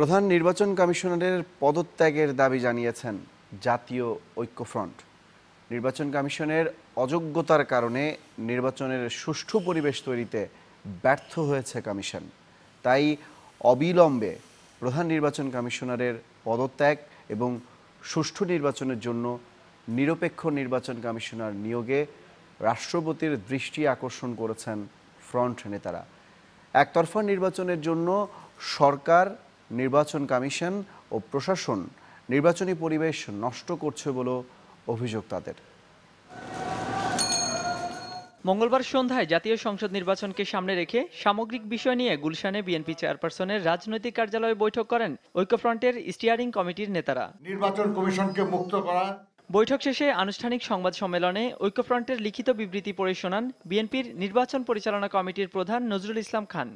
প্রধান নির্বাচন কমিশনারের পদত্যাগের দাবি জানিয়েছেন জাতীয় ঐক্যফ্রন্ট। নির্বাচন কমিশনের অযোগ্যতার কারণে নির্বাচনের সুষ্ঠু পরিবেশ তৈরিতে ব্যর্থ হয়েছে কমিশন। তাই অবিলম্বে প্রধান নির্বাচন কমিশনারের পদত্যাগ এবং সুষ্ঠু নির্বাচনের জন্য নিরপেক্ষ নির্বাচন কমিশনার নিয়োগে রাষ্ট্রপতির দৃষ্টি আকর্ষণ করেছেন ফ্রন্ট নেতারা। একতরফা নির্বাচনের জন্য সরকার নির্বাচন কমিশন ও প্রশাসন নির্বাচনী পরিবেশ নষ্ট করছে বলে অভিযোগ তাদের। মঙ্গলবার সন্ধ্যায় জাতীয় সংসদ নির্বাচনকে সামনে রেখে সামগ্রিক বিষয় নিয়ে গুলশানে বিএনপি চেয়ারপারসনের রাজনৈতিক কার্যালয়ে বৈঠক করেন ঐক্যফ্রন্টের স্টিয়ারিং কমিটির নেতারা। নির্বাচন কমিশনকে মুক্ত করা বৈঠক শেষে আনুষ্ঠানিক সংবাদ সম্মেলনে ঐক্যফ্রন্টের লিখিত বিবৃতি পড়ে শোনান বিএনপির নির্বাচন পরিচালনা কমিটির প্রধান নজরুল ইসলাম খান।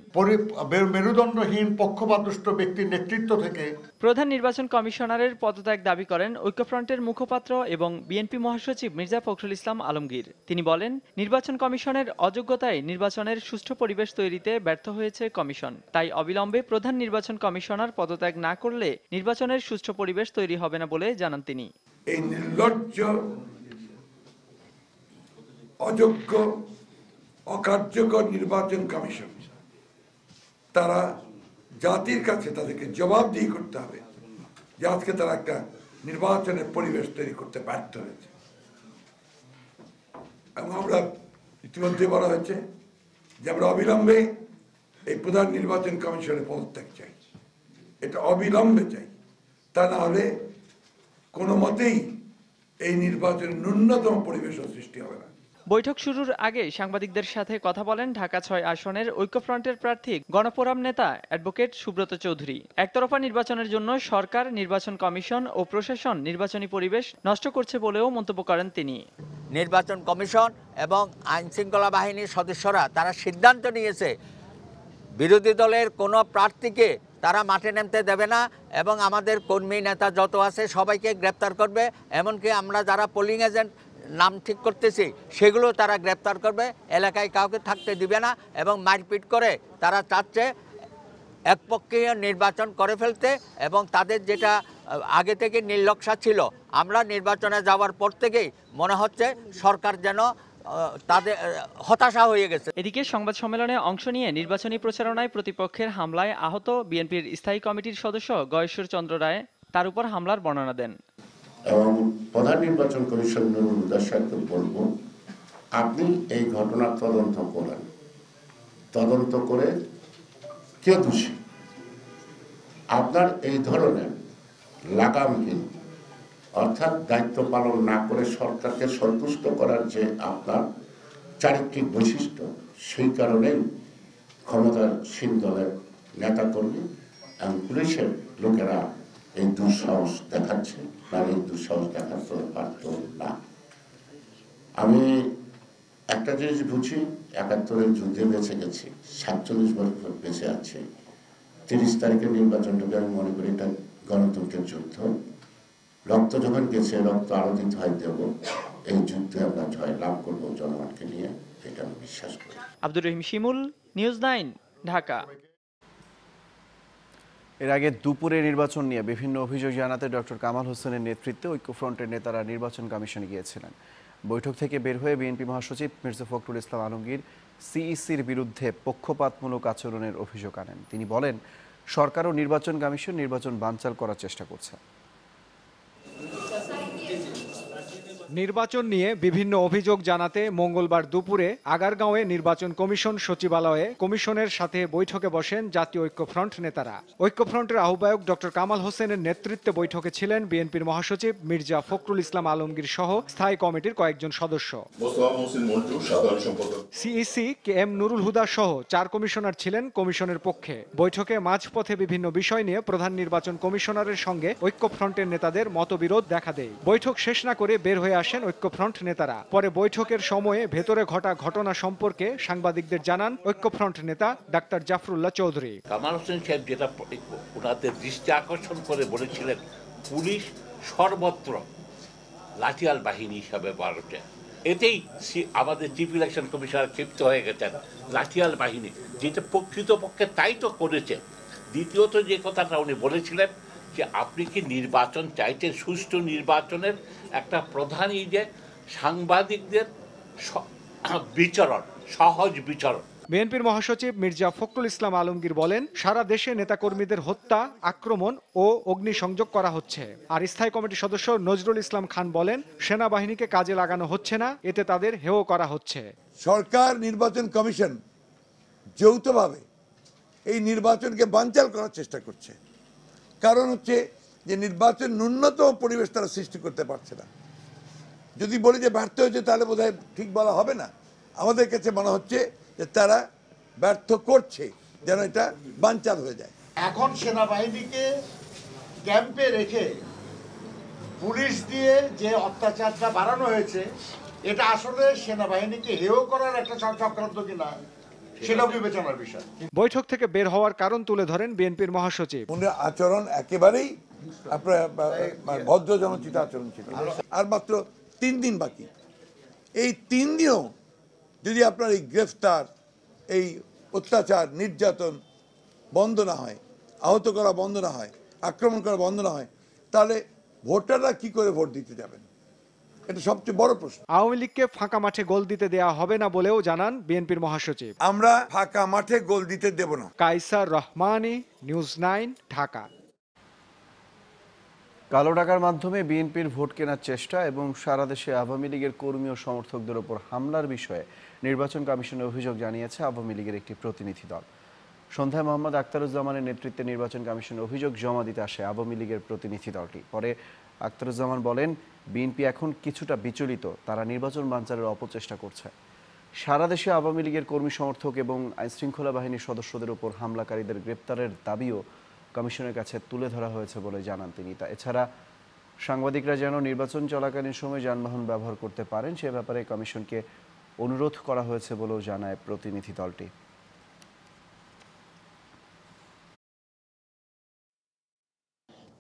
মেরুদণ্ডহীন পক্ষপাতদুষ্ট ব্যক্তির নেতৃত্ব থেকে প্রধান নির্বাচন কমিশনারের পদত্যাগ দাবি করেন ঐক্যফ্রন্টের মুখপাত্র এবং বিএনপি মহাসচিব মির্জা ফখরুল ইসলাম আলমগীর। তিনি বলেন নির্বাচন কমিশনের অযোগ্যতায় নির্বাচনের সুষ্ঠু পরিবেশ তৈরিতে ব্যর্থ হয়েছে কমিশন। তাই অবিলম্বে প্রধান নির্বাচন কমিশনার পদত্যাগ না করলে নির্বাচনের সুষ্ঠু পরিবেশ তৈরি হবে না বলে জানান তিনি। এই নির্লজ্জ, অযোগ্য, অকার্যকর নির্বাচন কমিশন। তারা জাতির কাছে তাদেরকে জবাবদিহি করতে হবে। যে আজকে তারা একটা নির্বাচনের পরিবেশ তৈরি করতে ব্যর্থ হয়েছে। এবং আমরা ইতিমধ্যে বলা হয়েছে যে আমরা অবিলম্বে এই প্রধান নির্বাচন কমিশনের পদত্যাগ চাই। এটা অবিলম্বে চাই। তা না হলে কোনো মতেই এই নির্বাচনের ন্যূনতম পরিবেশও সৃষ্টি হবে না। বৈঠক শুরুর আগে সাংবাদিকদের সাথে কথা বলেন ঢাকা ছয় আসনের ঐক্যফ্রন্টের প্রার্থী গণফোরাম নেতা অ্যাডভোকেট সুব্রত চৌধুরী। একতরফা নির্বাচনের জন্য সরকার নির্বাচন কমিশন ও প্রশাসন নির্বাচনী পরিবেশ নষ্ট করছে বলেও মন্তব্য করেন তিনি। নির্বাচন কমিশন এবং আইন শৃঙ্খলা বাহিনীর সদস্যরা তারা সিদ্ধান্ত নিয়েছে বিরোধী দলের কোনো প্রার্থীকে তারা মাঠে নামতে দেবে না এবং আমাদের কর্মী নেতা যত আছে সবাইকে গ্রেপ্তার করবে। এমনকি আমরা যারা পোলিং এজেন্ট নাম ঠিক করতেছি, সেগুলো তারা গ্রেপ্তার করবে। এলাকায় কাউকে থাকতে দিবে না এবং মারপিট করে তারা চাচ্ছে একপক্ষীয় নির্বাচন করে ফেলতে এবং তাদের যেটা আগে থেকে নির্লক্ষা ছিল, আমরা নির্বাচনে যাওয়ার পর থেকেই মনে হচ্ছে সরকার যেন তাদের হতাশা হয়ে গেছে। এদিকে সংবাদ সম্মেলনে অংশ নিয়ে নির্বাচনী প্রচারণায় প্রতিপক্ষের হামলায় আহত বিএনপির স্থায়ী কমিটির সদস্য গয়েশ্বর চন্দ্র রায় তার উপর হামলার বর্ণনা দেন। এবং প্রধান নির্বাচন কমিশন সাহেবকে বলব আপনি এই ঘটনার তদন্ত করেন। তদন্ত করে কে দোষী। আপনার এই ধরনের লাগামহীন অর্থাৎ দায়িত্ব পালন না করে সরকারকে সন্তুষ্ট করার যে আপনার চারিত্রিক বৈশিষ্ট্য, সেই কারণেই ক্ষমতাসীন দলের নেতাকর্মী এবং পুলিশের লোকেরা এই দুঃসাহস দেখাচ্ছে না এই দুঃসাহস দেখাতে পারত না। আমি একটা জিনিস বুঝি, একাত্তরের যুদ্ধে বেঁচে গেছি, সাতচল্লিশ বছর বেঁচে আছি। তিরিশ তারিখের নির্বাচনটাকে আমি মনে করি এটা গণতন্ত্রের যুদ্ধ। রক্ত যখন গেছে রক্ত আরও হয় দেব এই যুদ্ধে আমরা জয় লাভ করব জনগণকে নিয়ে এটা আমি বিশ্বাস করি। Abdur Rahim Shimul News Nine Dhaka. এর আগে দুপুরে নির্বাচন নিয়ে বিভিন্ন অভিযোগ জানাতে ডক্টর কামাল হোসেনের নেতৃত্বে ঐক্যফ্রন্টের নেতারা নির্বাচন কমিশনে গিয়েছিলেন। বৈঠক থেকে বের হয়ে বিএনপি মহাসচিব মির্জা ফখরুল ইসলাম আলমগীর সিইসির বিরুদ্ধে পক্ষপাতমূলক আচরণের অভিযোগ আনেন। তিনি বলেন সরকার ও নির্বাচন কমিশন নির্বাচন বানচাল করার চেষ্টা করছে। নির্বাচন নিয়ে বিভিন্ন অভিযোগ জানাতে মঙ্গলবার দুপুরে আগারগাঁওয়ে নির্বাচন কমিশন সচিবালয়ে কমিশনের সাথে বৈঠকে বসেন জাতীয় ঐক্যফ্রন্ট নেতারা। ঐক্যফ্রন্টের আহ্বায়ক ডক্টর কামাল হোসেনের নেতৃত্বে বৈঠকে ছিলেন বিএনপির মহাসচিব মির্জা ফখরুল ইসলাম আলমগীর সহ স্থায়ী কমিটির কয়েকজন সদস্য। CEC K M Nurul Huda সহ চার কমিশনার ছিলেন কমিশনের পক্ষে। বৈঠকে মাঝপথে বিভিন্ন বিষয় নিয়ে প্রধান নির্বাচন কমিশনারের সঙ্গে ঐক্যফ্রন্টের নেতাদের মতবিরোধ দেখা দেয়। বৈঠক শেষ না করে বের হয়ে আসেন ঐক্যফ্রন্ট নেতারা। পরে বৈঠকের সময়ে ভেতরে ঘটা ঘটনা সম্পর্কে সাংবাদিকদের জানান ঐক্যফ্রন্ট নেতা ডাক্তার জাফরুল্লাহ চৌধুরী। কামাল হোসেন সাহেব যেটা ওনাদের দৃষ্টি আকর্ষণ করে বলেছিলেন, পুলিশ সর্বত্র লাঠিয়াল বাহিনী হিসাবে ভারতে। এতেই আমাদের চিফ ইলেকশন কমিশনার ক্ষিপ্ত হয়ে গেছেন। লাঠিয়াল বাহিনী, যেটা প্রকৃতপক্ষে তাই তো করেছে। দ্বিতীয়ত যে কথাটা উনি বলেছিলেন যে আপনি কি নির্বাচন চাইছেন সুষ্ঠু নির্বাচনের একটা প্রধান এই যে সাংবাদিকদের বিচরণ সহজ বিচরণ। বিএনপির মহাসচিব মির্জা ফখরুল ইসলাম আলমগীর বলেন সারা দেশে নেতাকর্মীদের হত্যা আক্রমণ ও অগ্নিসংযোগ করা হচ্ছে। আর স্থায়ী কমিটির সদস্য নজরুল ইসলাম খান বলেন সেনাবাহিনীকে কাজে লাগানো হচ্ছে না এতে তাদের হেয় করা হচ্ছে। সরকার নির্বাচন কমিশন যৌথভাবে এই নির্বাচনকে বানচাল করার চেষ্টা করছে। কারণ হচ্ছে যে নির্বাচন ন্যূনতম পরিবেশ তারা সৃষ্টি করতে পারছে না। যদি বলি যে ব্যর্থ হয়েছে, তাহলে বোধহয় ঠিক বলা হবে না। আমাদের কাছে মনে হচ্ছে যে তারা ব্যর্থ করছে, যেন এটা বানচাল হয়ে যায়। এখন সেনাবাহিনীকে ক্যাম্পে রেখে পুলিশ দিয়ে যে অত্যাচারটা বাড়ানো হয়েছে, এটা আসলে সেনাবাহিনীকে হেয় করার একটা চক্রান্ত কিনা সেটাও বিবেচনার বিষয়। বৈঠক থেকে বের হওয়ার কারণ তুলে ধরেন বিএনপির মহাসচিব। আচরণ একেবারেই আপনার ভদ্র জনচিত আচরণ ছিল। আর মাত্র তিন দিন বাকি। এই তিন দিনও যদি আপনার এই গ্রেফতার এই অত্যাচার নির্যাতন বন্ধ না হয় আহত করা বন্ধ না হয় আক্রমণ করা বন্ধ না হয় তাহলে ভোটাররা কি করে ভোট দিতে যাবেন? এটা সবচেয়ে বড় প্রশ্ন। আওয়ামী লীগকে ফাঁকা মাঠে গোল দিতে দেয়া হবে না বলেও জানান বিএনপির মহাসচিব। আমরা ফাঁকা মাঠে গোল দিতে দেব না। Kaiser Rahmani News Nine Dhaka. কালো টাকার মাধ্যমে বিএনপির ভোট কেনার চেষ্টা এবং সারা দেশে আওয়ামী লীগের কর্মী ও সমর্থকদের ওপর হামলার বিষয়ে নির্বাচন কমিশনে অভিযোগ জানিয়েছে আওয়ামী লীগের একটি প্রতিনিধি দল। সন্ধ্যায় মোহাম্মদ আখতারুজ্জামানের নেতৃত্বে নির্বাচন কমিশনে অভিযোগ জমা দিতে আসে আওয়ামী লীগের প্রতিনিধি দলটি। পরে আখতারুজ্জামান বলেন, বিএনপি এখন কিছুটা বিচলিত। তারা নির্বাচন বানচালের অপচেষ্টা করছে। সারা দেশে আওয়ামী লীগের কর্মী সমর্থক এবং আইনশৃঙ্খলা বাহিনীর সদস্যদের উপর হামলাকারীদের গ্রেপ্তারের দাবিও কমিশনের কাছে তুলে ধরা হয়েছে বলে জানান তিনি। তা এছাড়া সাংবাদিকরা যেন নির্বাচন চলাকালীন সময় যানবাহন ব্যবহার করতে পারেন, সে ব্যাপারে কমিশনকে অনুরোধ করা হয়েছে বলেও জানায় প্রতিনিধি দলটি।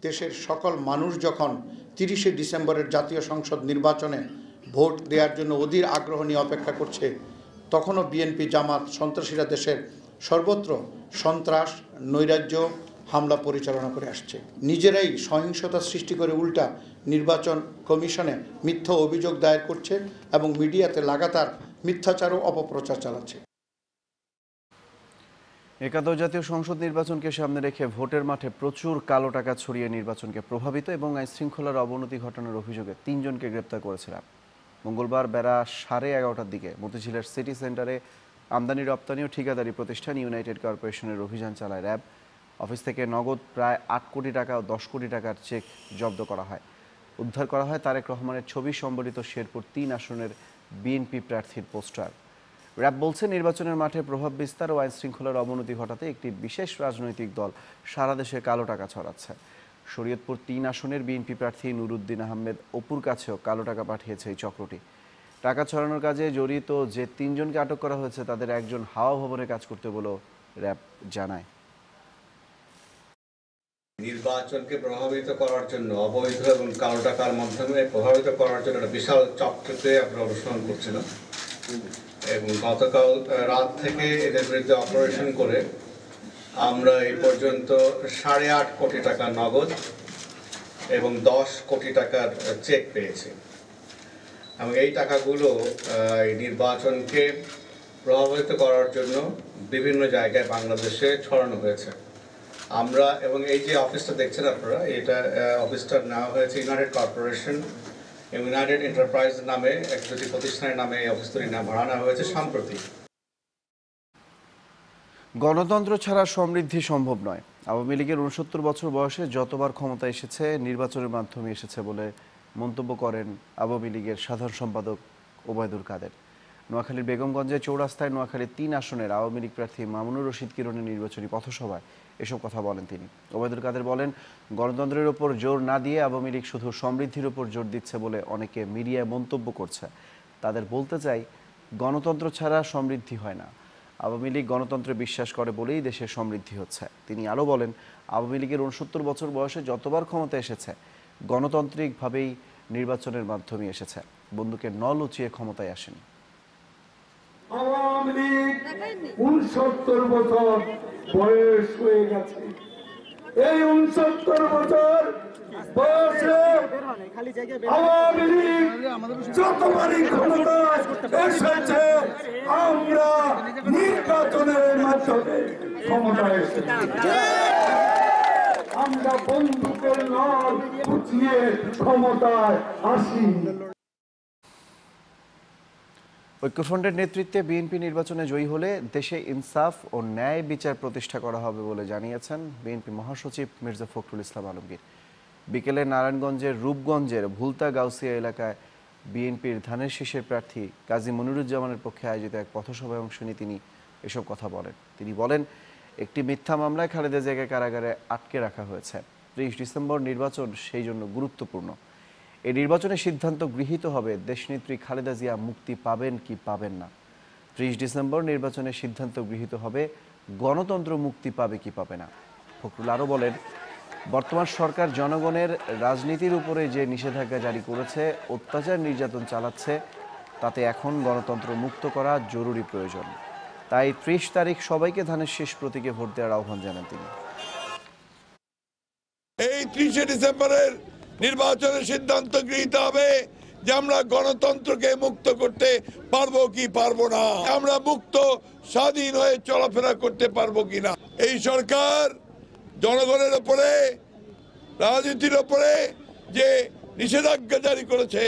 দেশের সকল মানুষ যখন তিরিশে ডিসেম্বরের জাতীয় সংসদ নির্বাচনে ভোট দেওয়ার জন্য অধীর আগ্রহ নিয়ে অপেক্ষা করছে, তখনও বিএনপি জামাত সন্ত্রাসীরা দেশের সর্বত্র সন্ত্রাস, নৈরাজ্য, হামলা পরিচালনা করে আসছে। নিজেরাই সহিংসতা সৃষ্টি করে উল্টা নির্বাচন কমিশনে মিথ্যা অভিযোগ দায়ের করছে এবং মিডিয়াতে লাগাতার মিথ্যাচার ও অপপ্রচার চালাচ্ছে। একাদশ জাতীয় সংসদ নির্বাচনকে সামনে রেখে ভোটের মাঠে প্রচুর কালো টাকা ছড়িয়ে নির্বাচনকে প্রভাবিত এবং আইন শৃঙ্খলার অবনতি ঘটানোর অভিযোগে তিনজনকে গ্রেপ্তার করেছিলাম মঙ্গলবার বেলা সাড়ে এগারোটার দিকে মতিঝিলের সিটি সেন্টারে আমদানি, রপ্তানি ও ঠিকাদারি প্রতিষ্ঠান ইউনাইটেড কর্পোরেশনের অভিযান চালায় র্যাব। অফিস থেকে নগদ প্রায় আট কোটি টাকা ও দশ কোটি টাকার চেক জব্দ করা হয়। উদ্ধার করা হয় তারেক রহমানের ছবি, সম্বলিত শেরপুর তিন আসনের বিএনপি প্রার্থীর পোস্টার। র্যাব বলছে, নির্বাচনের মাঠে প্রভাব বিস্তার ও আইন শৃঙ্খলার অবনতি ঘটাতে একটি বিশেষ রাজনৈতিক দল সারা দেশে কালো টাকা ছড়াচ্ছে। শরীয়তপুর তিন আসনের বিএনপি প্রার্থী নুরুদ্দিন আহমেদ অপুর কাছেও কালো টাকা পাঠিয়েছে এই চক্রটি। টাকা ছড়ানোর কাজে জড়িত যে তিনজনকে আটক করা হয়েছে, তাদের একজন হাওয়া ভবনে কাজ করতে বলেও র্যাব জানায়। নির্বাচনকে প্রভাবিত করার জন্য, অবৈধ এবং কালো টাকার মাধ্যমে প্রভাবিত করার জন্য একটা বিশাল চক্রতে আমরা অনুসরণ করছিলাম এবং গতকাল রাত থেকে এদের বিরুদ্ধে অপারেশন করে আমরা এই পর্যন্ত সাড়ে আট কোটি টাকা নগদ এবং দশ কোটি টাকার চেক পেয়েছি। এবং এই টাকাগুলো এই নির্বাচনকে প্রভাবিত করার জন্য বিভিন্ন জায়গায় বাংলাদেশে ছড়ানো হয়েছে। আমরা এবং এই যে অফিসটা দেখছেন আপনারা, এটা অফিসটার নেওয়া হয়েছে ইউনাইটেড কর্পোরেশন ইউনাইটেড এন্টারপ্রাইজ নামে এক দুটি প্রতিষ্ঠানের নামে এই অফিস তৈরি না- ভাড়া হয়েছে সম্প্রতি গণতন্ত্র ছাড়া সমৃদ্ধি সম্ভব নয়। আওয়ামী লীগের উনসত্তর বছর বয়সে যতবার ক্ষমতা এসেছে, নির্বাচনের মাধ্যমে এসেছে বলে মন্তব্য করেন আওয়ামী লীগের সাধারণ সম্পাদক ওবায়দুল কাদের। নোয়াখালীর বেগমগঞ্জে চৌরাস্তায় নোয়াখালীর তিন আসনের আওয়ামী লীগ প্রার্থী মামুনুর রশিদ কিরণের নির্বাচনী পথসভায় এসব কথা বলেন তিনি। ওবায়দুল কাদের বলেন গণতন্ত্রের ওপর জোর না দিয়ে আওয়ামী লীগ শুধু সমৃদ্ধির ওপর জোর দিচ্ছে বলে অনেকে মিডিয়ায় মন্তব্য করছে। তাদের বলতে চাই গণতন্ত্র ছাড়া সমৃদ্ধি হয় না। আওয়ামী লীগ গণতন্ত্রে বিশ্বাস করে বলেই দেশে সমৃদ্ধি হচ্ছে। তিনি আরও বলেন আওয়ামী লীগের উনসত্তর বছর বয়সে যতবার ক্ষমতা এসেছে গণতান্ত্রিকভাবেই নির্বাচনের মাধ্যমে এসেছে। বন্ধুকে নল উঁচিয়ে ক্ষমতায় আসেনি। আওয়ামী লীগ উনসত্তর বছর বয়স হয়ে গেছে। এই উনসত্তর বছর বয়সে আওয়ামী লীগ যতবারই ক্ষমতায় এসেছে, আমরা নির্বাচনের মাধ্যমে ক্ষমতায় এসেছি। আমরা বন্দুকের নল উঠিয়ে ক্ষমতায় আসি ঐক্যফ্রন্টের নেতৃত্বে বিএনপি নির্বাচনে জয়ী হলে দেশে ইনসাফ ও ন্যায় বিচার প্রতিষ্ঠা করা হবে বলে জানিয়েছেন বিএনপি মহাসচিব মির্জা ফখরুল ইসলাম আলমগীর। বিকেলে নারায়ণগঞ্জের রূপগঞ্জের ভুলতা গাউসিয়া এলাকায় বিএনপির ধানের শীষের প্রার্থী কাজী মনিরুজ্জামানের পক্ষে আয়োজিত এক পথসভায় অংশ নিয়ে তিনি এসব কথা বলেন। তিনি বলেন, একটি মিথ্যা মামলায় খালেদা জায়গায় কারাগারে আটকে রাখা হয়েছে। ত্রিশ ডিসেম্বর নির্বাচন সেই জন্য গুরুত্বপূর্ণ। এই নির্বাচনে সিদ্ধান্ত গৃহীত হবে। দেশনেত্রী খালেদা জিয়া মুক্তি পাবেন কি পাবেন না? ত্রিশ ডিসেম্বর নির্বাচনের সিদ্ধান্ত গৃহীত হবে। গণতন্ত্র মুক্তি পাবে কি পাবে না? ফখরুল আরও বলেন, বর্তমান সরকার জনগণের রাজনীতির উপরে যে নিষেধাজ্ঞা জারি করেছে, অত্যাচার নির্যাতন চালাচ্ছে, তাতে এখন গণতন্ত্র মুক্ত করা জরুরি প্রয়োজন। তাই ত্রিশ তারিখ সবাইকে ধানের শেষ প্রতীকে ভোট দেওয়ার আহ্বান জানান তিনি। এই ত্রিশে ডিসেম্বরের নির্বাচনের সিদ্ধান্ত গৃহীত হবে যে আমরা গণতন্ত্রকে মুক্ত করতে পারব কি পারব না আমরা মুক্ত, স্বাধীন হয়ে চলাফেরা করতে পারব কি না। এই সরকার জনগণের ওপরে, রাজনীতির ওপরে যে নিষেধাজ্ঞা জারি করেছে,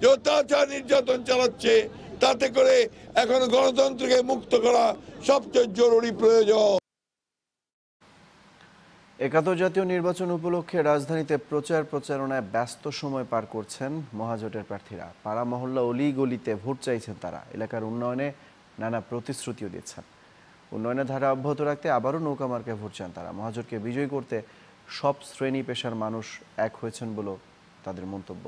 যে অত্যাচার নির্যাতন চালাচ্ছে, তাতে করে এখন গণতন্ত্রকে মুক্ত করা সবচেয়ে জরুরি প্রয়োজন। একাত্তর জাতীয় নির্বাচন উপলক্ষে রাজধানীতে প্রচার প্রচারণায় ব্যস্ত সময় পার করছেন মহাজোটের প্রার্থীরা। পাড়া মহল্লা অলি গলিতে ভোট চাইছেন তারা। এলাকার উন্নয়নে নানা প্রতিশ্রুতিও দিচ্ছেন। উন্নয়নের ধারা অব্যাহত রাখতে আবারও নৌকা মার্কে ভোট চান তারা। মহাজোটকে বিজয়ী করতে সব শ্রেণি পেশার মানুষ এক হয়েছেন বলেও তাদের মন্তব্য।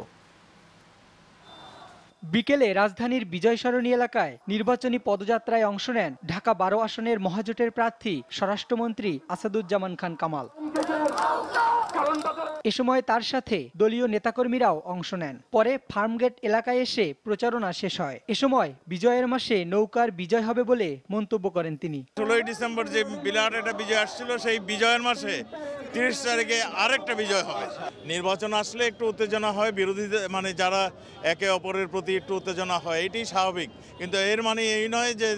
বিকেলে রাজধানীর বিজয় সরণী এলাকায় নির্বাচনী পদযাত্রায় অংশ নেন ঢাকা বারো আসনের মহাজোটের প্রার্থী স্বরাষ্ট্রমন্ত্রী আসাদুজ্জামান খান কামাল। এ সময় তার সাথে দলীয় নেতাকর্মীরাও অংশ নেন। পরে ফার্মগেট এলাকায় এসে প্রচারণা শেষ হয়। এ সময় বিজয়ের মাসে নৌকার বিজয় হবে বলে মন্তব্য করেন তিনি। ষোলোই ডিসেম্বর যে বিরাট একটা বিজয় আসছিল, সেই বিজয়ের মাসে তিরিশ তারিখে আরেকটা বিজয় হবে। নির্বাচন আসলে একটু উত্তেজনা হয় বিরোধীদের মানে যারা একে অপরের প্রতি একটু উত্তেজনা হয় এটি স্বাভাবিক। কিন্তু এর মানে এই নয় যে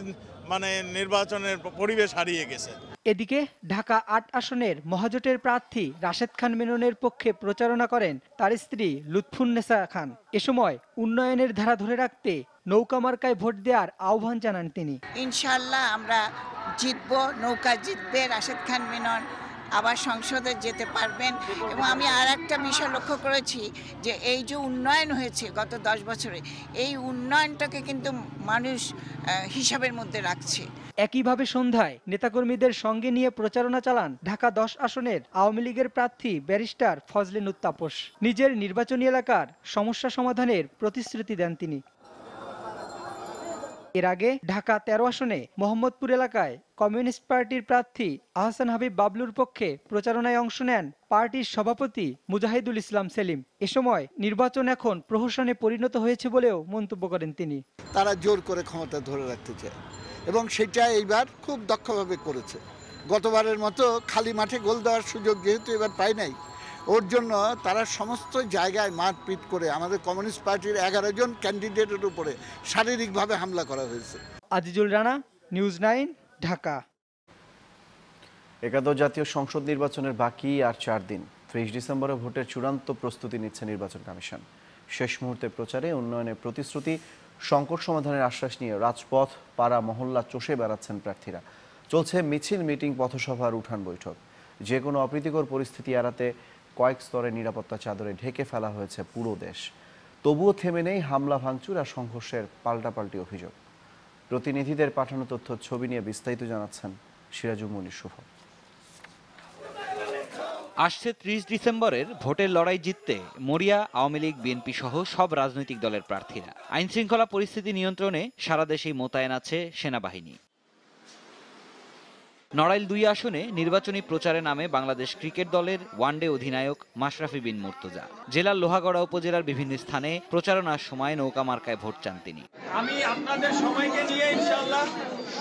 মানে নির্বাচনের পরিবেশ হারিয়ে গেছে। এদিকে ঢাকা আট আসনের মহাজোটের প্রার্থী রাশেদ খান মেননের পক্ষে প্রচারণা করেন তার স্ত্রী লুৎফুন্নেসা খান। এ সময় উন্নয়নের ধারা ধরে রাখতে নৌকা মার্কায় ভোট দেওয়ার আহ্বান জানান তিনি। ইনশাল্লাহ আমরা জিতব নৌকা জিতবে রাশেদ খান মেনন আবার সংসদে যেতে পারবেন। এবং আমি আর একটা বিষয় লক্ষ্য করেছি যে এই যে উন্নয়ন হয়েছে গত দশ বছরে, এই উন্নয়নটাকে কিন্তু মানুষ হিসাবের মধ্যে রাখছে। একইভাবে সন্ধ্যায় নেতাকর্মীদের সঙ্গে নিয়ে প্রচারণা চালান ঢাকা দশ আসনের আওয়ামী লীগের প্রার্থী ব্যারিস্টার ফজলিন উত্তাপস নিজের নির্বাচনী এলাকার সমস্যা সমাধানের প্রতিশ্রুতি দেন তিনি। এর আগে ঢাকা তেরো আসনে মোহাম্মদপুর এলাকায় কমিউনিস্ট পার্টির প্রার্থী আহসান হাবিব বাবলুর পক্ষে প্রচারণায় অংশ নেন পার্টির সভাপতি মুজাহিদুল ইসলাম সেলিম। এ সময় নির্বাচন এখন প্রহসনে পরিণত হয়েছে বলেও মন্তব্য করেন তিনি। তারা জোর করে ক্ষমতা ধরে রাখতে চায় এবং সেটা এইবার খুব দক্ষভাবে করেছে। গতবারের মতো খালি মাঠে গোল দেওয়ার সুযোগ যেহেতু এবার পায় নাই ওর জন্য তারা সমস্ত জায়গায় মারপিট করে আমাদের কমিউনিস্ট পার্টির এগারো জন ক্যান্ডিডেটের উপরে শারীরিকভাবে হামলা করা হয়েছে। Azizul Rana News Nine Dhaka. একাদশ জাতীয় সংসদ নির্বাচনের বাকি আর চার দিন। ত্রিশ ডিসেম্বরে ভোটের চূড়ান্ত প্রস্তুতি নিচ্ছে নির্বাচন কমিশন। শেষ মুহূর্তে প্রচারে উন্নয়নের প্রতিশ্রুতি, সংকট সমাধানের আশ্বাস নিয়ে রাজপথ, পাড়া, মহল্লা চষে বেড়াচ্ছেন প্রার্থীরা। চলছে মিছিল, মিটিং, পথসভার উঠান বৈঠক। যে কোনো অপ্রীতিকর পরিস্থিতি এড়াতে কয়েক স্তরে নিরাপত্তা চাদরে ঢেকে ফেলা হয়েছে পুরো দেশ। তবুও থেমে নেই হামলা, ভাঙচুর আর সংঘর্ষের পাল্টাপাল্টি অভিযোগ। প্রতিনিধিদের পাঠানো তথ্য, ছবি নিয়ে বিস্তারিত জানাচ্ছেন সিরাজুল মনির শুভ। আসছে ত্রিশ ডিসেম্বরের ভোটের লড়াই জিততে মরিয়া, আওয়ামী লীগ, বিএনপি সহ সব রাজনৈতিক দলের প্রার্থীরা। আইনশৃঙ্খলা পরিস্থিতি নিয়ন্ত্রণে সারা দেশেই মোতায়েন আছে সেনাবাহিনী। নড়াইল দুই আসনে নির্বাচনী প্রচারে নামে বাংলাদেশ ক্রিকেট দলের ওয়ানডে অধিনায়ক মাশরাফি বিন মুর্তজা। জেলার লোহাগড়া উপজেলার বিভিন্ন স্থানে প্রচারণার সময় নৌকা মার্কায় ভোট চান তিনি। আমি আপনাদের সবাইকে নিয়ে ইনশাআল্লাহ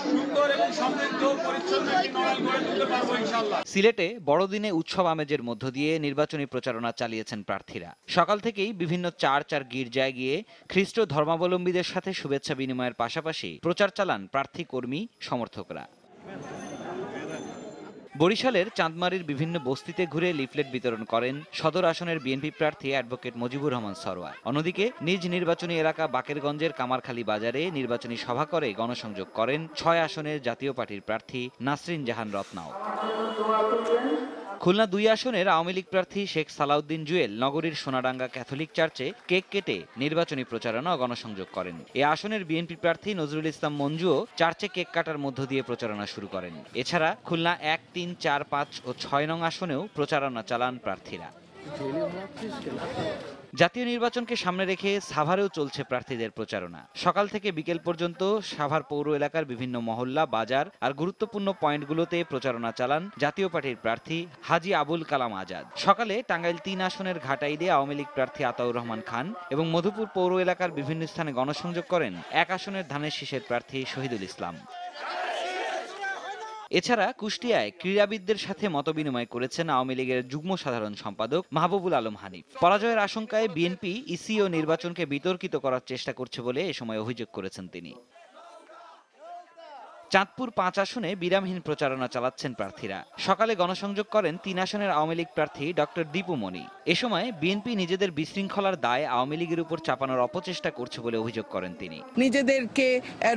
সুন্দর এবং সমৃদ্ধ পরিচ্ছন্ন নড়াইল গড়ে তুলতে পারব ইনশাআল্লাহ। সিলেটে বড়দিনে উৎসব আমেজের মধ্য দিয়ে নির্বাচনী প্রচারণা চালিয়েছেন প্রার্থীরা। সকাল থেকেই বিভিন্ন চার চার গির্জায় গিয়ে খ্রিস্ট ধর্মাবলম্বীদের সাথে শুভেচ্ছা বিনিময়ের পাশাপাশি প্রচার চালান প্রার্থী কর্মী সমর্থকরা। বরিশালের চাঁদমারির বিভিন্ন বস্তিতে ঘুরে লিফলেট বিতরণ করেন সদর আসনের বিএনপি প্রার্থী অ্যাডভোকেট মুজিবুর রহমান সরওয়ার। অন্যদিকে, নিজ নির্বাচনী এলাকা বাকেরগঞ্জের কামারখালী বাজারে নির্বাচনী সভা করে গণসংযোগ করেন ছয় আসনের জাতীয় পার্টির প্রার্থী নাসরিন জাহান রত্নাও। খুলনা দুই আসনের আওয়ামী লীগ প্রার্থী শেখ সালাউদ্দিন জুয়েল নগরীর সোনাডাঙ্গা ক্যাথলিক চার্চে কেক কেটে নির্বাচনী প্রচারণা গণসংযোগ করেন। এ আসনের বিএনপি প্রার্থী নজরুল ইসলাম মঞ্জুও চার্চে কেক কাটার মধ্য দিয়ে প্রচারণা শুরু করেন। এছাড়া খুলনা এক, তিন, চার, পাঁচ ও ছয় নং আসনেও প্রচারণা চালান প্রার্থীরা। জাতীয় নির্বাচনকে সামনে রেখে সাভারেও চলছে প্রার্থীদের প্রচারণা। সকাল থেকে বিকেল পর্যন্ত সাভার পৌর এলাকার বিভিন্ন মহল্লা, বাজার আর গুরুত্বপূর্ণ পয়েন্টগুলোতে প্রচারণা চালান জাতীয় পার্টির প্রার্থী হাজি আবুল কালাম আজাদ। সকালে টাঙ্গাইল তিন আসনের ঘাটাইলে আওয়ামী লীগ প্রার্থী আতাউর রহমান খান এবং মধুপুর পৌর এলাকার বিভিন্ন স্থানে গণসংযোগ করেন এক আসনের ধানের শীষের প্রার্থী শহীদুল ইসলাম। এছাড়া কুষ্টিয়ায় ক্রীড়াবিদদের সাথে মতবিনিময় করেছেন আওয়ামী লীগের যুগ্ম সাধারণ সম্পাদক মাহবুবুল আলম হানিফ। পরাজয়ের আশঙ্কায় বিএনপি ইসি ও নির্বাচনকে বিতর্কিত করার চেষ্টা করছে বলে এ সময় অভিযোগ করেছেন তিনি। চাঁদপুর পাঁচ আসনে বিরামহীন প্রচারণা চালাচ্ছেন প্রার্থীরা। সকালে গণসংযোগ করেন তিন আসনের আওয়ামী লীগ প্রার্থী ডক্টর দীপু মনি। এ সময় বিএনপি নিজেদের বিশৃঙ্খলার দায় আওয়ামী লীগের উপর চাপানোর অপচেষ্টা করছে বলে অভিযোগ করেন তিনি। নিজেদেরকে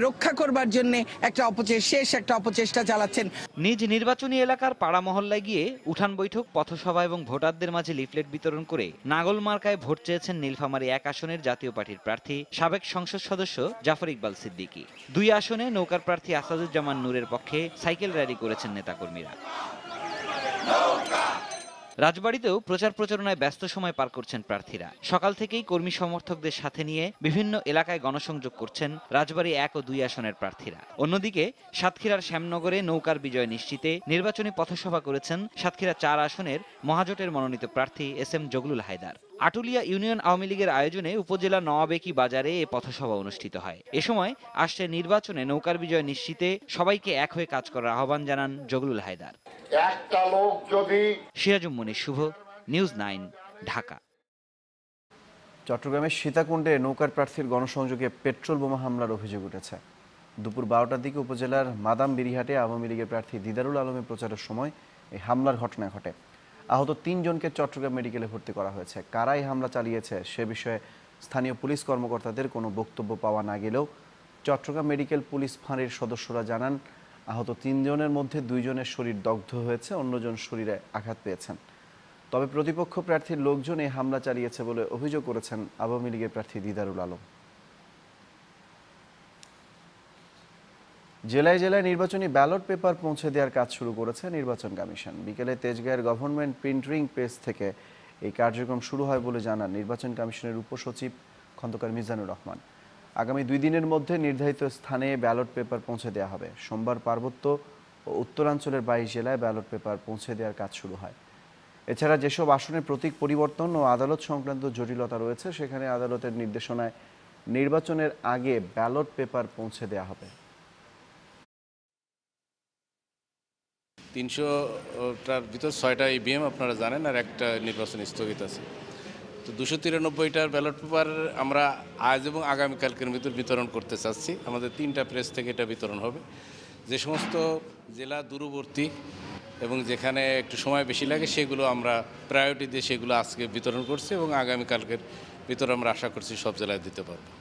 রক্ষা করবার জন্য একটা অপচেষ্টা শেষ একটা অপচেষ্টা চালাচ্ছেন। নিজ নির্বাচনী এলাকার পাড়া মহল্লায় গিয়ে উঠান বৈঠক পথসভা এবং ভোটারদের মাঝে লিফলেট বিতরণ করে নাগল মার্কায় ভোট চেয়েছেন নীলফামারী এক আসনের জাতীয় পার্টির প্রার্থী সাবেক সংসদ সদস্য জাফর ইকবাল সিদ্দিকী। দুই আসনে নৌকার প্রার্থী আসাদুজ্জামান নূরের পক্ষে সাইকেল র্যালি করেছেন নেতাকর্মীরা। রাজবাড়িতেও প্রচার প্রচারণায় ব্যস্ত সময় পার করছেন প্রার্থীরা। সকাল থেকেই কর্মী সমর্থকদের সাথে নিয়ে বিভিন্ন এলাকায় গণসংযোগ করছেন রাজবাড়ি এক ও দুই আসনের প্রার্থীরা। অন্যদিকে সাতক্ষীরার শ্যামনগরে নৌকার বিজয় নিশ্চিতে নির্বাচনী পথসভা করেছেন সাতক্ষীরা চার আসনের মহাজোটের মনোনীত প্রার্থী S M Jaglul Haider. Atulia union Awami লীগের আয়োজনে উপজেলা নওয়াবেকি বাজারে এ পথসভা অনুষ্ঠিত হয়। এ সময় আসছে নির্বাচনে নৌকার বিজয় নিশ্চিতে সবাইকে এক হয়ে কাজ করার আহ্বান জানান জগলুল হায়দার। একটা লোক যদি সিরাজুম মনির শুভ নিউজ নাইন ঢাকা। চট্টগ্রামের সীতাকুণ্ডে নৌকার প্রার্থীর গণসংযোগে পেট্রোল বোমা হামলার অভিযোগ উঠেছে। দুপুর বারোটার দিকে উপজেলার মাদাম বিরিহাটে আওয়ামী লীগের প্রার্থী দিদারুল আলমের প্রচারের সময় এই হামলার ঘটনা ঘটে। আহত তিনজনকে চট্টগ্রাম মেডিকেলে ভর্তি করা হয়েছে। কারাই হামলা চালিয়েছে, সে বিষয়ে স্থানীয় পুলিশ কর্মকর্তাদের কোনো বক্তব্য পাওয়া না গেলেও চট্টগ্রাম মেডিকেল পুলিশ ফাঁড়ির সদস্যরা জানান, আহত তিনজনের মধ্যে দুইজনের শরীর দগ্ধ হয়েছে, অন্যজন শরীরে আঘাত পেয়েছেন। তবে প্রতিপক্ষ প্রার্থীর লোকজন এই হামলা চালিয়েছে বলে অভিযোগ করেছেন আওয়ামী লীগের প্রার্থী দিদারুল আলম। জেলায় জেলায় নির্বাচনী ব্যালট পেপার পৌঁছে দেওয়ার কাজ শুরু করেছে নির্বাচন কমিশন। বিকেলে তেজগাঁয়ের গভর্নমেন্ট প্রিন্টিং প্রেস থেকে এই কার্যক্রম শুরু হয় বলে জানান নির্বাচন কমিশনের উপসচিব খন্দকার মিজানুর রহমান। আগামী দুই দিনের মধ্যে নির্ধারিত স্থানে ব্যালট পেপার পৌঁছে দেওয়া হবে। সোমবার পার্বত্য ও উত্তরাঞ্চলের বাইশ জেলায় ব্যালট পেপার পৌঁছে দেওয়ার কাজ শুরু হয়। এছাড়া যেসব আসনে প্রতীক পরিবর্তন ও আদালত সংক্রান্ত জটিলতা রয়েছে, সেখানে আদালতের নির্দেশনায় নির্বাচনের আগে ব্যালট পেপার পৌঁছে দেওয়া হবে। তিনশোটার ভিতর ছয়টা ইভিএম আপনারা জানেন আর একটা নির্বাচন স্থগিত আছে। তো দুশো তিরানব্বইটার ব্যালট পেপার আমরা আজ এবং আগামীকালকের ভিতর বিতরণ করতে চাচ্ছি। আমাদের তিনটা প্রেস থেকে এটা বিতরণ হবে। যে সমস্ত জেলা দূরবর্তী এবং যেখানে একটু সময় বেশি লাগে, সেগুলো আমরা প্রায়োরিটি দিয়ে সেগুলো আজকে বিতরণ করছি এবং আগামীকালকের ভিতর আমরা আশা করছি সব জেলায় দিতে পারব।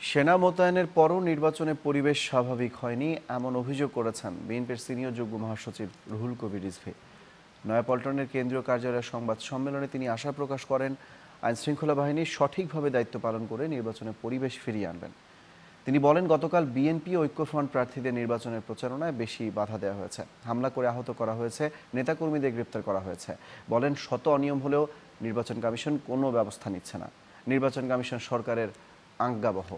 সেনা মোতায়েনের পরও নির্বাচনে পরিবেশ স্বাভাবিক হয়নি, এমন অভিযোগ করেছেন বিএনপির সিনিয়র যুগ্ম মহাসচিব রুহুল কবির রিজভি। নয়াপল্টনের কেন্দ্রীয় কার্যালয়ের সংবাদ সম্মেলনে তিনি আশা প্রকাশ করেন আইন শৃঙ্খলা বাহিনী সঠিকভাবে দায়িত্ব পালন করে নির্বাচনে পরিবেশ ফিরিয়ে আনবেন। তিনি বলেন, গতকাল বিএনপি ঐক্যফ্রন্ট প্রার্থীদের নির্বাচনের প্রচারণায় বেশি বাধা দেওয়া হয়েছে। হামলা করে আহত করা হয়েছে, নেতাকর্মীদের গ্রেপ্তার করা হয়েছে। বলেন, শত অনিয়ম হলেও নির্বাচন কমিশন কোনো ব্যবস্থা নিচ্ছে না। নির্বাচন কমিশন সরকারের আজ্ঞাবহ।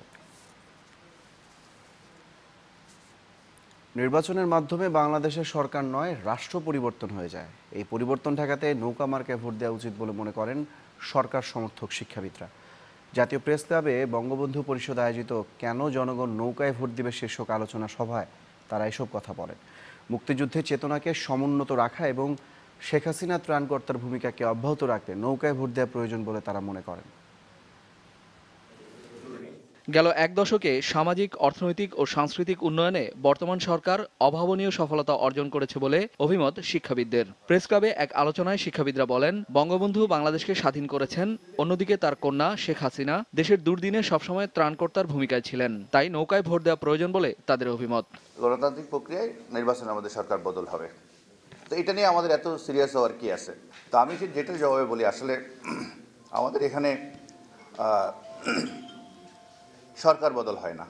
নির্বাচনের মাধ্যমে বাংলাদেশের সরকার নয়, রাষ্ট্র পরিবর্তন হয়ে যায়। এই পরিবর্তন ঠেকাতে নৌকা মার্কায় ভোট দেওয়া উচিত বলে মনে করেন সরকার সমর্থক শিক্ষাবিদরা। জাতীয় প্রেস ক্লাবে বঙ্গবন্ধু পরিষদ আয়োজিত কেন জনগণ নৌকায় ভোট দিবে শীর্ষক আলোচনা সভায় তারা এসব কথা বলেন। মুক্তিযুদ্ধের চেতনাকে সমুন্নত রাখা এবং শেখ হাসিনা ত্রাণকর্তার ভূমিকাকে অব্যাহত রাখতে নৌকায় ভোট দেওয়া প্রয়োজন বলে তারা মনে করেন। গেল এক দশকে সামাজিক, অর্থনৈতিক ও সাংস্কৃতিক উন্নয়নে বর্তমান সরকার অভাবনীয় সফলতা অর্জন করেছে বলে অভিমত শিক্ষাবিদদের। প্রেস ক্লাবে এক আলোচনায় শিক্ষাবিদরা বলেন, বঙ্গবন্ধু বাংলাদেশকে স্বাধীন করেছেন, অন্যদিকে তার কন্যা শেখ হাসিনা দেশের দুর্দিনে সবসময় ত্রাণকর্তার ভূমিকায় ছিলেন। তাই নৌকায় ভোট দেওয়া প্রয়োজন বলে তাদের অভিমত। গণতান্ত্রিক প্রক্রিয়ায় নির্বাচনে আমাদের সরকার বদল হবে। তো এটা নিয়ে আমাদের এত সিরিয়াস হওয়ার কি আছে? তো আমি যেটা জবাবে বলি, আসলে আমাদের এখানে সরকার বদল হয় না।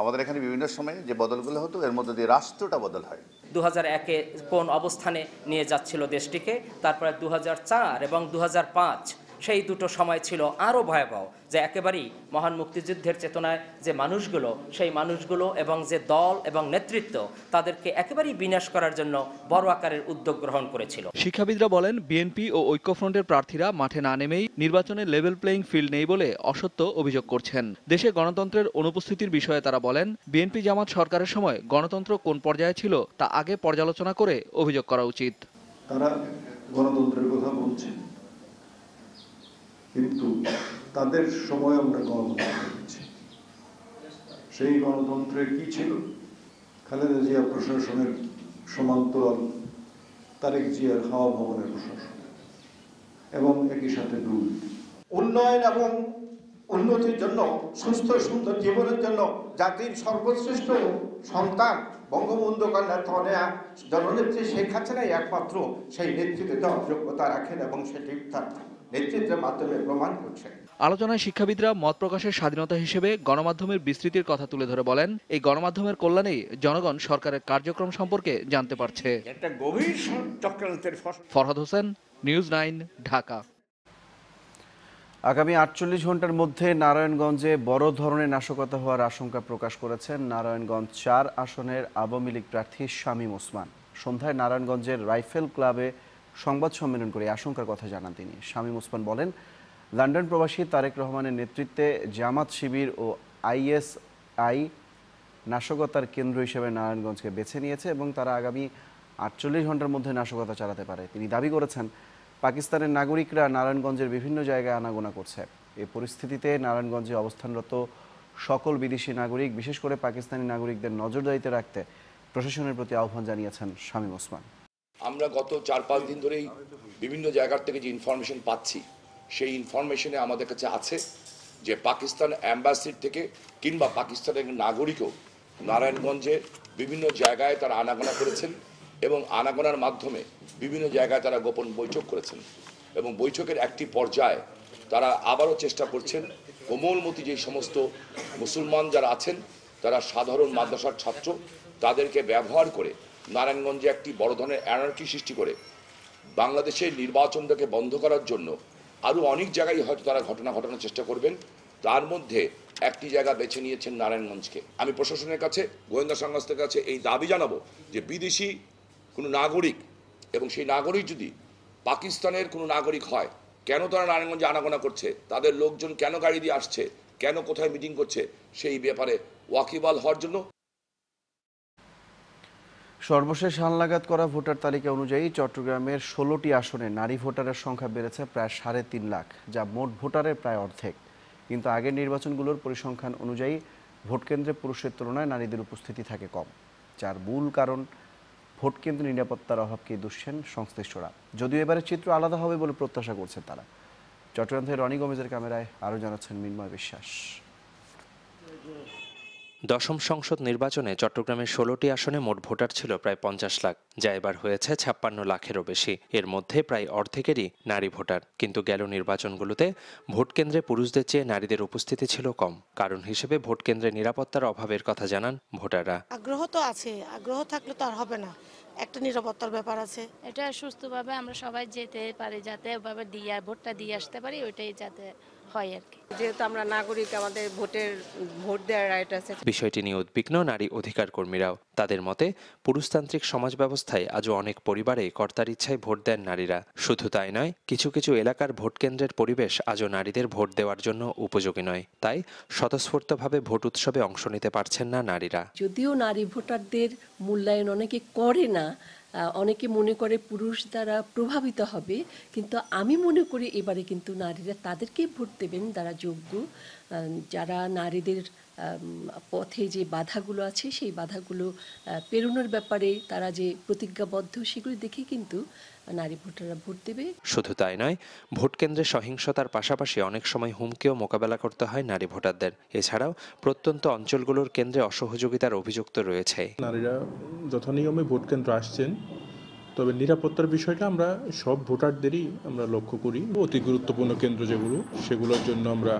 আমাদের এখানে বিভিন্ন সময়ে যে বদলগুলো হতো, এর মধ্যে দিয়ে রাষ্ট্রটা বদল হয়। দু হাজার একে কোন অবস্থানে নিয়ে যাচ্ছিল দেশটিকে, তারপরে দু হাজার চার এবং দু হাজার পাঁচ সেই দুটো সময় ছিল আরও ভয়াবহ যে একেবারেই মহান মুক্তিযুদ্ধের চেতনায় যে মানুষগুলো সেই মানুষগুলো এবং যে দল এবং নেতৃত্ব তাদেরকে একেবারেই বিনাশ করার জন্য বড় আকারের উদ্যোগ গ্রহণ করেছিল। শিক্ষাবিদরা বলেন বিএনপি ও ঐক্যফ্রন্টের প্রার্থীরা মাঠে না নেমেই নির্বাচনে লেভেল প্লেইং ফিল্ড নেই বলে অসত্য অভিযোগ করছেন। দেশে গণতন্ত্রের অনুপস্থিতির বিষয়ে তারা বলেন বিএনপি জামাত সরকারের সময় গণতন্ত্র কোন পর্যায়ে ছিল তা আগে পর্যালোচনা করে অভিযোগ করা উচিত। তারা গণতন্ত্রের কথা বলছে কিন্তু তাদের সময় আমরা গণতন্ত্র দেখেছি সেই গণতন্ত্রের কি ছিল? খালেদা জিয়া প্রশাসনের সমান্তরাল, তারেক জিয়ার হাওয়া ভবনের প্রশাসন এবং একই সাথে দুর্নীতি। উন্নয়ন এবং উন্নতির জন্য, সুস্থ, সুন্দর জীবনের জন্য জাতির সর্বশ্রেষ্ঠ সন্তান বঙ্গবন্ধু কন্যা তনয়া, জননেত্রী শেখ হাসিনাই একমাত্র সেই নেতৃত্বে যোগ্যতা রাখেন এবং সেটি তার নেতৃত্বের মাধ্যমে প্রমাণ করছে। আলোচনায় শিক্ষাবিদরা মত প্রকাশের স্বাধীনতা হিসেবে গণমাধ্যমের বিস্তৃতির কথা তুলে ধরে বলেন এই গণমাধ্যমের কল্যাণেই জনগণ সরকারের কার্যক্রম সম্পর্কে জানতে পারছে। একটা গভীর চক্রান্তের ফরহাদ হোসেন নিউজ নাইন ঢাকা। আগামী আটচল্লিশ ঘণ্টার মধ্যে নারায়ণগঞ্জে বড় ধরনের নাশকতা হওয়ার আশঙ্কা প্রকাশ করেছেন নারায়ণগঞ্জ চার আসনের আওয়ামী লীগ প্রার্থী শামীম ওসমান। সন্ধ্যায় নারায়ণগঞ্জের রাইফেল ক্লাবে সংবাদ সম্মেলন করে আশঙ্কার কথা জানান তিনি। শামীম ওসমান বলেন, লন্ডন প্রবাসী তারেক রহমানের নেতৃত্বে জামাত শিবির ও আইএসআই নাশকতার কেন্দ্র হিসেবে নারায়ণগঞ্জকে বেছে নিয়েছে এবং তারা আগামী আটচল্লিশ ঘণ্টার মধ্যে নাশকতা চালাতে পারে। তিনি দাবি করেছেন, পাকিস্তানের নাগরিকরা নারায়ণগঞ্জের বিভিন্ন জায়গায় আনাগোনা করছে। এই পরিস্থিতিতে নারায়ণগঞ্জে অবস্থানরত সকল বিদেশি নাগরিক, বিশেষ করে পাকিস্তানি নাগরিকদের নজরদারিতে রাখতে প্রশাসনের প্রতি আহ্বান জানিয়েছেন শামীম ওসমান। আমরা গত চার পাঁচ দিন ধরেই বিভিন্ন জায়গার থেকে যে ইনফরমেশন পাচ্ছি, সেই ইনফরমেশনে আমাদের কাছে আছে যে পাকিস্তান অ্যাম্বাসির থেকে কিংবা পাকিস্তানের নাগরিকও নারায়ণগঞ্জে বিভিন্ন জায়গায় তারা আনাগোনা করেছেন এবং আনাগোনার মাধ্যমে বিভিন্ন জায়গায় তারা গোপন বৈঠক করেছেন এবং বৈঠকের একটি পর্যায়ে তারা আবারও চেষ্টা করছেন কোমলমতি যে সমস্ত মুসলমান যারা আছেন, তারা সাধারণ মাদ্রাসার ছাত্র, তাদেরকে ব্যবহার করে নারায়ণগঞ্জে একটি বড় ধরনের অ্যানার্কি সৃষ্টি করে। বাংলাদেশের নির্বাচনটাকে বন্ধ করার জন্য আরও অনেক জায়গায় হয়তো তারা ঘটনা ঘটানোর চেষ্টা করবেন। তার মধ্যে একটি জায়গা বেছে নিয়েছেন নারায়ণগঞ্জকে। আমি প্রশাসনের কাছে, গোয়েন্দা সংস্থার কাছে এই দাবি জানাব যে বিদেশি কোনো নাগরিক এবং সেই নাগরিক যদি পাকিস্তানের কোনো নাগরিক হয়, কেন তারা নারায়ণগঞ্জে আনাগোনা করছে? তাদের লোকজন কেন গাড়ি দিয়ে আসছে? কেন কোথায় মিটিং করছে? সেই ব্যাপারে ওয়াকিবাল হওয়ার জন্য সর্বশেষ হালনাগাদ করা ভোটার তালিকা অনুযায়ী চট্টগ্রামের ষোলোটি আসনে নারী ভোটারের সংখ্যা বেড়েছে প্রায় সাড়ে তিন লাখ, যা মোট ভোটারের প্রায় অর্ধেক। কিন্তু আগের নির্বাচনগুলোর পরিসংখ্যান অনুযায়ী ভোটকেন্দ্রে পুরুষের তুলনায় নারীদের উপস্থিতি থাকে কম, যার মূল কারণ ভোটকেন্দ্রে নিরাপত্তার অভাবকে দুষছেন সংশ্লিষ্টরা। যদিও এবারে চিত্র আলাদা হবে বলে প্রত্যাশা করছেন তারা। চট্টগ্রাম থেকে রনি গমেজের ক্যামেরায় আরও জানাচ্ছেন মিনময় বিশ্বাস। দশম সংসদ নির্বাচনে চট্টগ্রামের ষোলোটি আসনে মোট ভোটার ছিল প্রায় পঞ্চাশ লাখ যা এবার হয়েছে ছাপ্পান্ন লাখেরও বেশি। এর মধ্যে প্রায় অর্ধেকেরই নারী ভোটার। কিন্তু গেল নির্বাচনগুলোতে ভোটকেন্দ্রে পুরুষদের চেয়ে নারীদের উপস্থিতি ছিল কম। কারণ হিসেবে ভোটকেন্দ্রে নিরাপত্তার অভাবের কথা জানান ভোটাররা। আগ্রহ তো আছে আগ্রহ থাকলে তো আর হবে না। একটা নিরাপত্তার ব্যাপার আছে। এটা সুস্থভাবে আমরা সবাই যেতে পারি যাতে ওভাবে দিয়ে ভোটটা দিয়ে আসতে পারি ওইটাই যাতে হয় আর কি। যেহেতু আমরা নাগরিক আমাদের ভোটের ভোট দেওয়ার রাইট আছে। বিষয়টি নিয়ে উদ্বিগ্ন নারী অধিকার কর্মীরাও। তাদের মতে পুরুষতান্ত্রিক সমাজ ব্যবস্থায় আজও অনেক পরিবারে কর্তার ইচ্ছায় ভোট দেন নারীরা। শুধু তাই নয় কিছু কিছু এলাকার ভোট কেন্দ্রের পরিবেশ আজও নারীদের ভোট দেওয়ার জন্য উপযোগী নয়। তাই স্বতঃস্ফূর্তভাবে ভোট উৎসবে অংশ নিতে পারছেন না নারীরা। যদিও নারী ভোটারদের মূল্যায়ন অনেকে করে না অনেকে মনে করে পুরুষ দ্বারা প্রভাবিত হবে, কিন্তু আমি মনে করি এবারে কিন্তু নারীরা তাদেরকেই ভোট দেবেন যারা যোগ্য। যারা নারীদের পথে যে বাধাগুলো আছে সেই বাধাগুলো পেরোনোর ব্যাপারে তারা যে প্রতিজ্ঞাবদ্ধ সেগুলি দেখে কিন্তু নারী ভোটাররা ভোট দেবে। শুধু তাই নয় ভোট কেন্দ্রে সহিংসতার পাশাপাশি অনেক সময় হুমকিও মোকাবেলা করতে হয় নারী ভোটারদের। এছাড়াও প্রত্যন্ত অঞ্চলগুলোর কেন্দ্রে অসহযোগিতার অভিযোগ তো রয়েছে নারীরা যথানিয়মে ভোট কেন্দ্র আসছেন। তবে নিরাপত্তার বিষয়টা আমরা সব ভোটারদেরই আমরা লক্ষ্য করি। অতি গুরুত্বপূর্ণ কেন্দ্র যেগুলো, সেগুলোর জন্য আমরা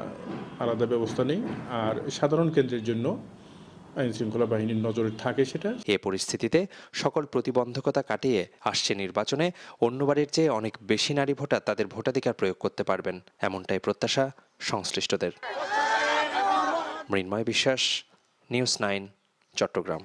আলাদা ব্যবস্থা নেই। আর সাধারণ কেন্দ্রের জন্য আইন শৃঙ্খলা বাহিনীর নজরে থাকে সেটা। এ পরিস্থিতিতে সকল প্রতিবন্ধকতা কাটিয়ে আসছে নির্বাচনে, অন্যবারের চেয়ে অনেক বেশি নারী ভোটার তাদের ভোটাধিকার প্রয়োগ করতে পারবেন, এমনটাই প্রত্যাশা সংশ্লিষ্টদের। মৃন্ময় বিশ্বাস, নিউজ নাইন, চট্টগ্রাম।